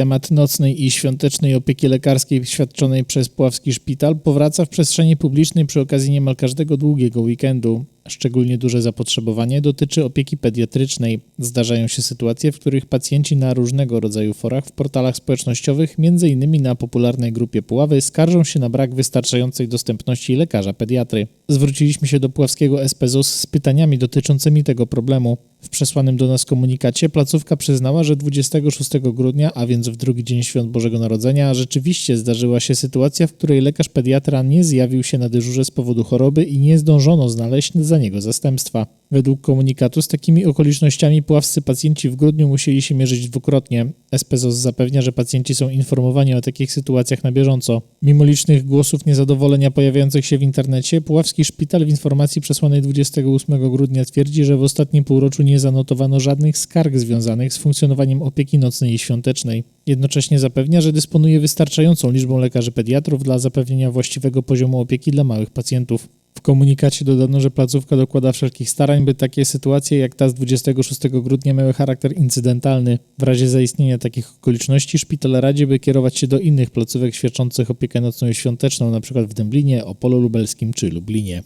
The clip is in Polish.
Temat nocnej i świątecznej opieki lekarskiej świadczonej przez Puławski Szpital powraca w przestrzeni publicznej przy okazji niemal każdego długiego weekendu. Szczególnie duże zapotrzebowanie dotyczy opieki pediatrycznej. Zdarzają się sytuacje, w których pacjenci na różnego rodzaju forach w portalach społecznościowych, m.in. na popularnej grupie Puławy, skarżą się na brak wystarczającej dostępności lekarza pediatry. Zwróciliśmy się do Puławskiego SPZOS z pytaniami dotyczącymi tego problemu. W przesłanym do nas komunikacie placówka przyznała, że 26 grudnia, a więc w drugi dzień świąt Bożego Narodzenia, rzeczywiście zdarzyła się sytuacja, w której lekarz pediatra nie zjawił się na dyżurze z powodu choroby i nie zdążono znaleźć za niego zastępstwa. Według komunikatu z takimi okolicznościami puławscy pacjenci w grudniu musieli się mierzyć dwukrotnie. SPZOS zapewnia, że pacjenci są informowani o takich sytuacjach na bieżąco. Mimo licznych głosów niezadowolenia pojawiających się w internecie, Puławski Szpital w informacji przesłanej 28 grudnia twierdzi, że w ostatnim półroczu nie zanotowano żadnych skarg związanych z funkcjonowaniem opieki nocnej i świątecznej. Jednocześnie zapewnia, że dysponuje wystarczającą liczbą lekarzy pediatrów dla zapewnienia właściwego poziomu opieki dla małych pacjentów. W komunikacie dodano, że placówka dokłada wszelkich starań, by takie sytuacje jak ta z 26 grudnia miały charakter incydentalny. W razie zaistnienia takich okoliczności szpital radzi, by kierować się do innych placówek świadczących opiekę nocną i świąteczną, np. w Dęblinie, Opolu Lubelskim czy Lublinie.